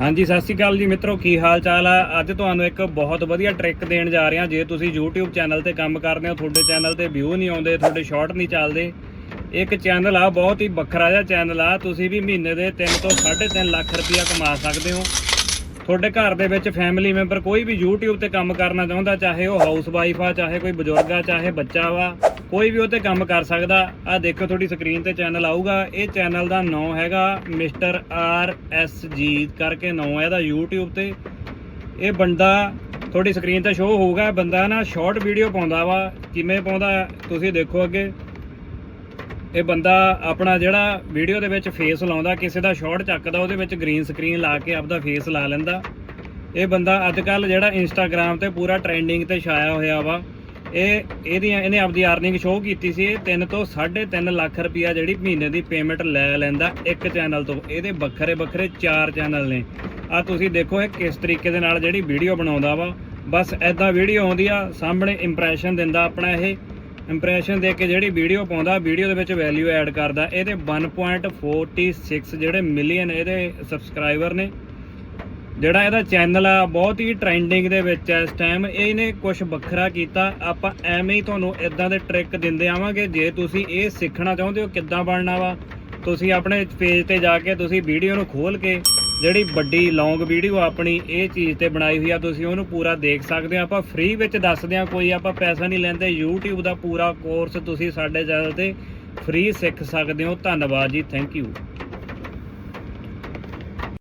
ਹਾਂਜੀ, ਸਤਿ ਸ਼੍ਰੀ ਅਕਾਲ ਜੀ ਮਿੱਤਰੋ, ਕੀ ਹਾਲ ਚਾਲ ਆ? ਅੱਜ ਤੁਹਾਨੂੰ ਇੱਕ ਬਹੁਤ ਵਧੀਆ ਟ੍ਰਿਕ ਦੇਣ ਜਾ ਰਹੇ ਹਾਂ। ਜੇ ਤੁਸੀਂ YouTube ਚੈਨਲ ਤੇ ਕੰਮ ਕਰਦੇ ਹੋ, ਤੁਹਾਡੇ ਚੈਨਲ ਤੇ ਵਿਊ ਨਹੀਂ ਆਉਂਦੇ, ਤੁਹਾਡੇ ਸ਼ਾਰਟ ਨਹੀਂ ਚੱਲਦੇ, ਇੱਕ ਚੈਨਲ ਆ, ਬਹੁਤ ਹੀ ਵੱਖਰਾ ਜਿਹਾ ਚੈਨਲ ਆ। ਤੁਸੀਂ ਵੀ ਮਹੀਨੇ ਦੇ 3 ਤੋਂ 3.5 ਲੱਖ ਰੁਪਇਆ ਕਮਾ ਸਕਦੇ ਹੋ। ਤੁਹਾਡੇ ਘਰ ਦੇ ਵਿੱਚ ਫੈਮਿਲੀ ਮੈਂਬਰ ਕੋਈ ਵੀ YouTube ਤੇ ਕੰਮ ਕਰਨਾ ਚਾਹੁੰਦਾ, ਚਾਹੇ ਉਹ ਹਾਊਸ ਵਾਈਫ ਆ, ਚਾਹੇ ਕੋਈ ਬਜ਼ੁਰਗ ਆ, ਚਾਹੇ ਬੱਚਾ ਵਾ, ਕੋਈ ਵੀ ਉਹ ਤੇ ਕੰਮ ਕਰ ਸਕਦਾ ਆ ਦੇਖੋ ਤੁਹਾਡੀ ਸਕਰੀਨ ਤੇ ਚੈਨਲ ਆਊਗਾ। ਇਹ ਚੈਨਲ ਦਾ ਨਾਮ ਹੈਗਾ ਮਿਸਟਰ ਆਰ ਐਸ ਜੀ ਕਰਕੇ ਨਾਮ ਹੈ ਇਹਦਾ YouTube ਤੇ। ਇਹ ਬੰਦਾ ਤੁਹਾਡੀ ਸਕਰੀਨ ਤੇ ਸ਼ੋ ਹੋਊਗਾ, ਬੰਦਾ ਨਾ ਸ਼ਾਰਟ ਵੀਡੀਓ ਪਾਉਂਦਾ ਵਾ, ਕਿਵੇਂ ਪਾਉਂਦਾ, ਤੁਸੀਂ ਦੇਖੋ ਅੱਗੇ। ਇਹ ਬੰਦਾ ਆਪਣਾ ਜਿਹੜਾ ਵੀਡੀਓ ਦੇ ਵਿੱਚ ਫੇਸ ਲਾਉਂਦਾ, ਕਿਸੇ ਦਾ ਸ਼ਾਰਟ ਚੱਕਦਾ, ਉਹਦੇ ਵਿੱਚ ਗ੍ਰੀਨ ਸਕਰੀਨ ਲਾ ਕੇ ਆਪਦਾ ਫੇਸ ਲਾ ਲੈਂਦਾ। ਇਹ ਬੰਦਾ ਅੱਜ ਕੱਲ ਜਿਹੜਾ ਇੰਸਟਾਗ੍ਰam ਤੇ ਪੂਰਾ ਟ੍ਰੈਂਡਿੰਗ ਤੇ ਛਾਇਆ ਹੋਇਆ ਵਾ, ਇਹ ਇਹਦੀਆਂ, ਇਹਨੇ ਆਪਦੀ ਅਰਨਿੰਗ ਸ਼ੋਅ ਕੀਤੀ ਸੀ, ਇਹ 3 ਤੋਂ 3.5 ਲੱਖ ਰੁਪਇਆ ਜਿਹੜੀ ਮਹੀਨੇ ਦੀ ਪੇਮੈਂਟ ਲੈ ਲੈਂਦਾ ਇੱਕ ਚੈਨਲ ਤੋਂ। ਇਹਦੇ ਵੱਖਰੇ ਵੱਖਰੇ ਚਾਰ ਚੈਨਲ ਨੇ। ਆ ਤੁਸੀਂ ਦੇਖੋ ਇਹ ਕਿਸ ਤਰੀਕੇ ਦੇ ਨਾਲ ਜਿਹੜੀ ਵੀਡੀਓ ਬਣਾਉਂਦਾ ਵਾ। ਬਸ ਐਦਾਂ ਵੀਡੀਓ ਆਉਂਦੀ ਆ, ਸਾਹਮਣੇ ਇੰਪ੍ਰੈਸ਼ਨ ਦਿੰਦਾ ਆਪਣਾ ਇਹ। ਇੰਪ੍ਰੈਸ਼ਨ ਦੇ ਕੇ ਜਿਹੜੀ ਵੀਡੀਓ ਪਾਉਂਦਾ ਵੀਡੀਓ ਦੇ ਵਿੱਚ ਵੈਲਿਊ ਐਡ ਕਰਦਾ, ਇਹਦੇ 1.46 ਜਿਹੜੇ ਮਿਲੀਅਨ ਇਹਦੇ ਸਬਸਕ੍ਰਾਈਬਰ ਨੇ। ਜਿਹੜਾ ਇਹਦਾ ਚੈਨਲ ਆ, ਬਹੁਤ ਹੀ ਟ੍ਰੈਂਡਿੰਗ ਦੇ ਵਿੱਚ ਹੈ ਇਸ ਟਾਈਮ ਇਹਨੇ ਕੁਝ ਵੱਖਰਾ ਕੀਤਾ। ਆਪਾਂ ਐਵੇਂ ਹੀ ਤੁਹਾਨੂੰ ਇਦਾਂ ਦੇ ਟ੍ਰਿਕ ਦਿੰਦੇ ਆਵਾਂਗੇ। ਜੇ ਤੁਸੀਂ ਇਹ ਸਿੱਖਣਾ ਚਾਹੁੰਦੇ ਹੋ, ਕਿੱਦਾਂ ਬਣਨਾ ਵਾ? ਤੁਸੀਂ ਆਪਣੇ ਪੇਜ ਤੇ ਜਾ ਕੇ ਤੁਸੀਂ ਵੀਡੀਓ ਨੂੰ ਖੋਲ ਕੇ ਜਿਹੜੀ ਵੱਡੀ ਲੌਂਗ ਵੀਡੀਓ ਆਪਣੀ ਇਹ ਚੀਜ਼ ਤੇ ਬਣਾਈ ਹੋਈ ਆ, ਤੁਸੀਂ ਉਹਨੂੰ ਪੂਰਾ ਦੇਖ ਸਕਦੇ ਹੋ ਆਪਾਂ ਫ੍ਰੀ ਵਿੱਚ ਦੱਸਦੇ ਆ, ਕੋਈ ਆਪਾਂ ਪੈਸਾ ਨਹੀਂ ਲੈਂਦੇ। YouTube ਦਾ ਪੂਰਾ ਕੋਰਸ ਤੁਸੀਂ ਸਾਡੇ ਚੈਨਲ ਤੇ ਫ੍ਰੀ ਸਿੱਖ ਸਕਦੇ ਹੋ। ਧੰਨਵਾਦ ਜੀ ਥੈਂਕ ਯੂ